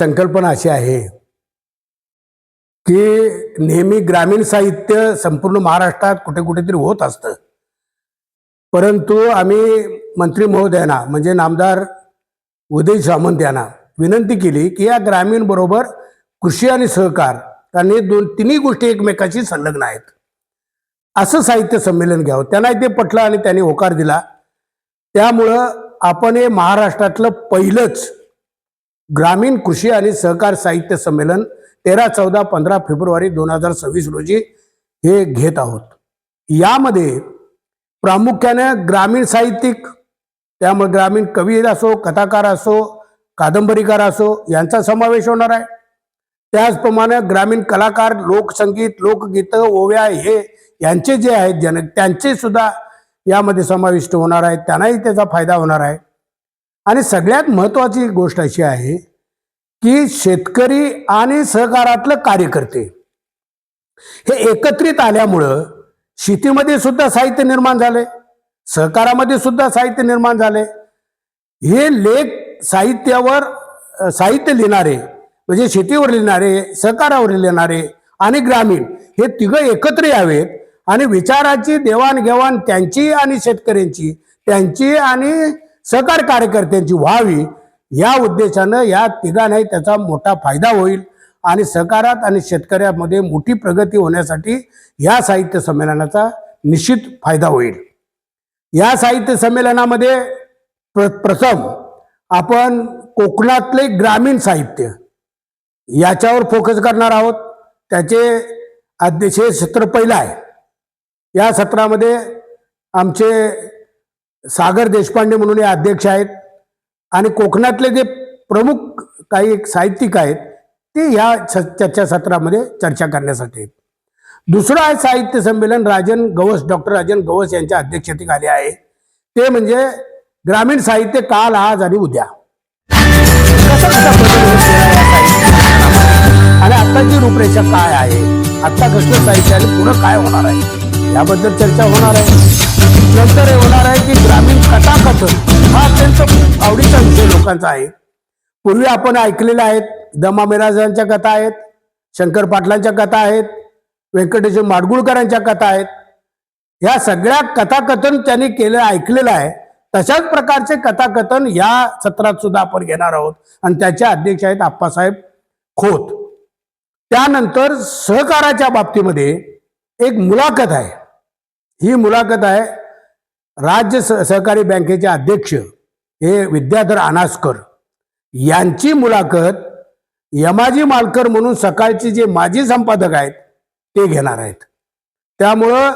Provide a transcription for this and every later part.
संकल्पना अशी आहे की नेहमी ग्रामीण साहित्य संपूर्ण महाराष्ट्रात कुठे कुठेतरी होत असतं. परंतु आम्ही मंत्री महोदयांना म्हणजे नामदार उदय सामंत यांना विनंती केली की या ग्रामीण बरोबर कृषी आणि सहकार त्यांनी दोन तिन्ही गोष्टी एकमेकाशी संलग्न आहेत. असं साहित्य संमेलन घ्यावं. त्यांनाही ते पटलं आणि त्यांनी होकार दिला. त्यामुळं आपण हे महाराष्ट्रातलं पहिलंच ग्रामीण कृषी आणि सहकार साहित्य संमेलन तेरा चौदा पंधरा फेब्रुवारी दोन हजार सव्वीस रोजी हे घेत आहोत. यामध्ये प्रामुख्याने ग्रामीण साहित्यिक त्यामुळे ग्रामीण कवी असो कथाकार असो कादंबरीकार असो यांचा समावेश होणार आहे. त्याचप्रमाणे ग्रामीण कलाकार लोकसंगीत लोकगीतं ओव्या हे यांचे जे आहेत जन त्यांचे सुद्धा यामध्ये समाविष्ट होणार आहेत. त्यांनाही त्याचा फायदा होणार आहे. आणि सगळ्यात महत्त्वाची गोष्ट अशी आहे की शेतकरी आणि सहकारातलं कार्यकर्ते हे एकत्रित आल्यामुळं शेतीमध्ये सुद्धा साहित्य निर्माण झाले सहकारामध्ये सुद्धा साहित्य निर्माण झाले. हे लेख साहित्यावर साहित्य लिहिणारे म्हणजे शेतीवर लिहिणारे सहकारावर लिहिणारे आणि ग्रामीण हे तिघं एकत्र यावेत आणि विचाराची देवाणघेवाण त्यांची आणि शेतकऱ्यांची त्यांची आणि सहकार कार्यकर्त्यांची व्हावी या उद्देशानं या तिघांनाही त्याचा मोठा फायदा होईल आणि सहकारात आणि शेतकऱ्यामध्ये मोठी प्रगती होण्यासाठी या साहित्य संमेलनाचा निश्चित फायदा होईल. या साहित्य संमेलनामध्ये प्र प्रथम आपण कोकणातले ग्रामीण साहित्य याच्यावर फोकस करणार आहोत. त्याचे अध्यक्ष सत्र पहिलं आहे. या सत्रामध्ये आमचे सागर देशपांडे म्हणून हे अध्यक्ष आहेत. आणि कोकणातले जे प्रमुख काही साहित्यिक आहेत ते ह्या चर्चासत्रामध्ये चर्चा सत्रामध्ये चर्चा करण्यासाठी आहेत. दुसरं आहे साहित्य संमेलन राजन गवस डॉक्टर राजन गवस यांच्या अध्यक्षतेखाली आहे. ते म्हणजे ग्रामीण साहित्य काल आज आणि उद्या. आणि आत्ताची रूपरेषा काय आहे? आता कसलं साहित्य आणि पुढं काय होणार आहे? याबद्दल चर्चा होणार आहे. नंतर हे होणार आहे की ग्रामीण कथाकथन हा अत्यंत आवडीचा विषय लोकांचा आहे. पूर्वी आपण ऐकलेले आहेत दमा मिराजांच्या कथा आहेत शंकर पाटलांच्या कथा आहेत व्यंकटेश्वर माडगुळकरांच्या कथा आहेत. ह्या सगळ्या कथाकथन त्यांनी केलं ऐकलेलं आहे. तशाच प्रकारचे कथाकथन या सत्रात सुद्धा आपण घेणार आहोत. आणि त्याचे अध्यक्ष आहेत आप्पासाहेब खोत. त्यानंतर सहकाराच्या बाबतीमध्ये एक मुलाखत आहे. ही मुलाखत आहे राज्य स- सहकारी बँकेचे अध्यक्ष हे विद्याधर अनासकर यांची मुलाखत यमाजी मालकर म्हणून सकाळचे जे माजी संपादक आहेत ते घेणार आहेत. त्यामुळं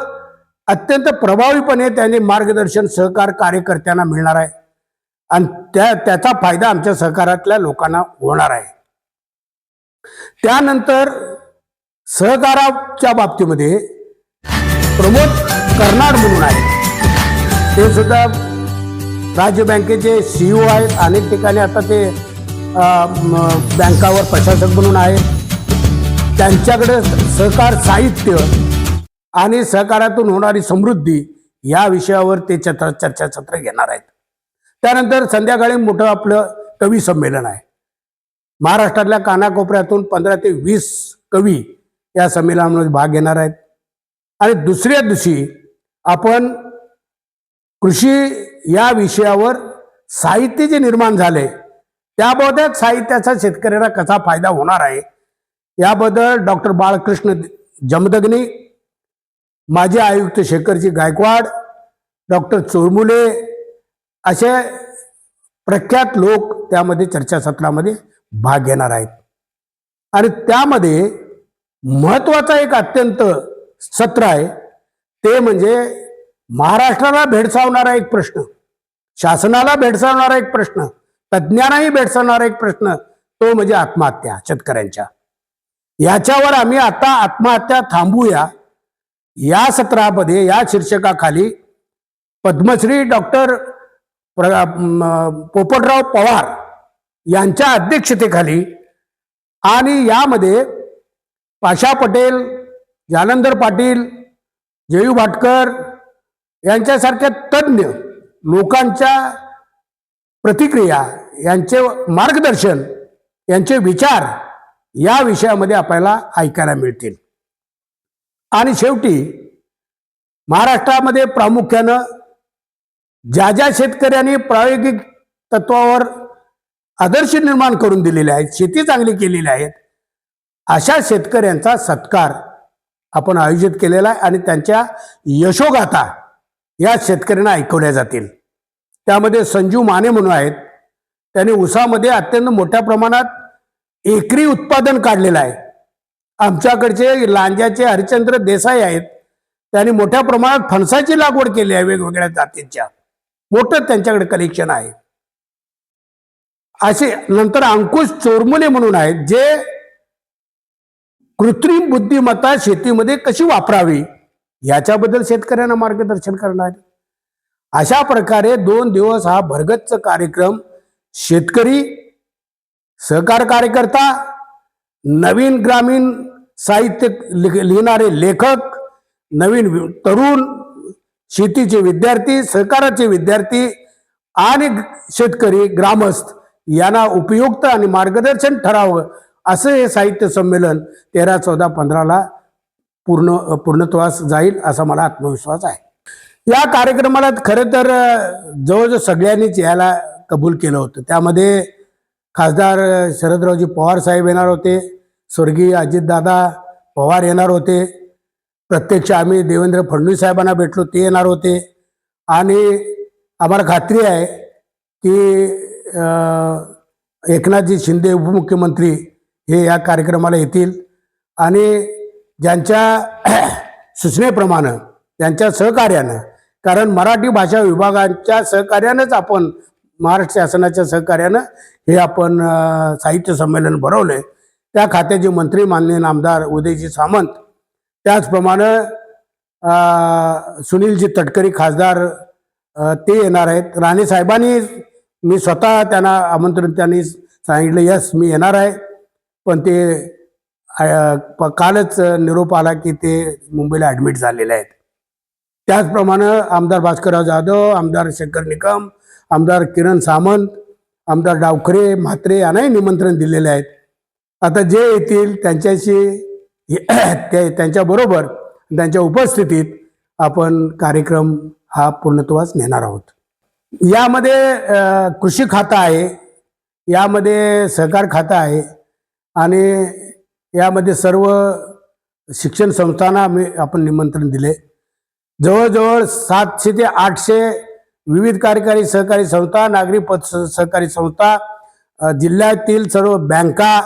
अत्यंत प्रभावीपणे त्यांनी मार्गदर्शन सहकार कार्यकर्त्यांना मिळणार आहे आणि त्या त्याचा फायदा आमच्या सहकारातल्या लोकांना होणार आहे. त्यानंतर सहकाराच्या बाबतीमध्ये प्रमोद करणार म्हणून आहे ते सुद्धा राज्य बँकेचे सीईओ आहेत. अनेक ठिकाणी आता ते बँकावर प्रशासक म्हणून आहेत. त्यांच्याकडे सहकार साहित्य आणि सहकारातून होणारी समृद्धी या विषयावर ते चत्र चर्चासत्र घेणार आहेत. त्यानंतर संध्याकाळी मोठं आपलं कवी संमेलन आहे. महाराष्ट्रातल्या कानाकोपऱ्यातून पंधरा ते वीस कवी या संमेलनामध्ये भाग घेणार आहेत. आणि दुसऱ्या दिवशी आपण कृषी या विषयावर साहित्य जे निर्माण झाले त्याबाबत साहित्याचा शेतकऱ्याला कसा फायदा होणार आहे याबद्दल डॉक्टर बाळकृष्ण जमदग्नी माजी आयुक्त शेखरजी गायकवाड डॉक्टर चोरमुले असे प्रख्यात लोक त्यामध्ये चर्चासत्रामध्ये भाग घेणार आहेत. आणि त्यामध्ये महत्त्वाचा एक अत्यंत सत्र आहे ते म्हणजे महाराष्ट्राला भेडसावणारा एक प्रश्न शासनाला भेडसावणारा एक प्रश्न तज्ज्ञांनाही भेडसावणारा एक प्रश्न तो म्हणजे आत्महत्या शेतकऱ्यांच्या. याच्यावर आम्ही आता आत्महत्या थांबूया. या सत्रामध्ये या शीर्षकाखाली पद्मश्री डॉक्टर पोपटराव पवार यांच्या अध्यक्षतेखाली आणि यामध्ये पाशा पटेल जालंधर पाटील जयू भाटकर यांच्यासारख्या तज्ज्ञ लोकांच्या प्रतिक्रिया यांचे मार्गदर्शन यांचे विचार या विषयामध्ये आपल्याला ऐकायला मिळतील. आणि शेवटी महाराष्ट्रामध्ये प्रामुख्यानं ज्या ज्या शेतकऱ्यांनी प्रायोगिक तत्वावर आदर्श निर्माण करून दिलेले आहेत शेती चांगली केलेली आहेत अशा शेतकऱ्यांचा सत्कार आपण आयोजित केलेला आहे आणि त्यांच्या यशोगाथा या शेतकऱ्यांना ऐकवल्या जातील. त्यामध्ये संजीव माने म्हणून आहेत. त्यांनी ऊसामध्ये अत्यंत मोठ्या प्रमाणात एकरी उत्पादन काढलेलं आहे. आमच्याकडचे लांज्याचे हरिश्चंद्र देसाई आहेत. त्यांनी मोठ्या प्रमाणात फणसाची लागवड केली आहे वेगवेगळ्या जातींच्या. मोठं त्यांच्याकडे कलेक्शन आहे. असे नंतर अंकुश चोरमुले म्हणून आहेत जे कृत्रिम बुद्धिमत्ता शेतीमध्ये कशी वापरावी? याच्याबद्दल शेतकऱ्यांना मार्गदर्शन करणार. अशा प्रकारे दोन दिवस हा भरगच्च कार्यक्रम शेतकरी सहकार कार्यकर्ता नवीन ग्रामीण साहित्य लिहिणारे लेखक नवीन तरुण शेतीचे विद्यार्थी सहकाराचे विद्यार्थी आणि शेतकरी ग्रामस्थ यांना उपयुक्त आणि मार्गदर्शन ठरावं असं हे साहित्य संमेलन तेरा चौदा पंधराला पूर्ण पूर्णत्वास जाईल असा मला आत्मविश्वास आहे. या कार्यक्रमाला खरं तर जवळजवळ सगळ्यांनीच यायला कबूल केलं होतं. त्यामध्ये खासदार शरदरावजी पवार साहेब येणार होते स्वर्गीय अजितदादा पवार येणार होते प्रत्यक्ष आम्ही देवेंद्र फडणवीस साहेबांना भेटलो ते येणार होते. आणि आम्हाला खात्री आहे की एकनाथजी शिंदे उपमुख्यमंत्री हे या कार्यक्रमाला येतील. आणि ज्यांच्या सूचनेप्रमाणे त्यांच्या सहकार्यानं कारण मराठी भाषा विभागांच्या सहकार्यानंच आपण महाराष्ट्र शासनाच्या सहकार्यानं हे आपण साहित्य संमेलन भरवलं. आहे त्या खात्याचे मंत्री माननीय नामदार उदयजी सामंत त्याचप्रमाणे सुनीलजी तटकरी खासदार ते येणार आहेत. राणे साहेबांनी मी स्वतः त्यांना आमंत्रण त्यांनी सांगितलं यस मी येणार आहे. पण ते कालच निरोप आला की ते मुंबईला ॲडमिट झालेले आहेत. त्याचप्रमाणे आमदार भास्करराव जाधव आमदार शंकर निकम आमदार किरण सामंत आमदार डावखरे म्हात्रे यांनाही निमंत्रण दिलेले आहेत. आता जे येतील त्यांच्याशी ते त्यांच्याबरोबर त्यांच्या उपस्थितीत आपण कार्यक्रम हा पूर्णत्वास नेणार आहोत. यामध्ये कृषी खातं आहे यामध्ये सहकार खातं आहे आणि यामध्ये सर्व शिक्षण संस्थांना मी आपण निमंत्रण दिले. जवळजवळ सातशे ते आठशे विविध कार्यकारी सहकारी संस्था नागरी पत सहकारी संस्था जिल्ह्यातील सर्व बँका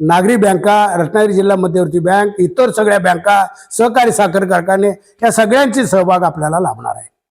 नागरी बँका रत्नागिरी जिल्हा मध्यवर्ती बँक इतर सगळ्या बँका सहकारी साखर कारखाने या सगळ्यांची सहभाग आपल्याला लाभणार आहे.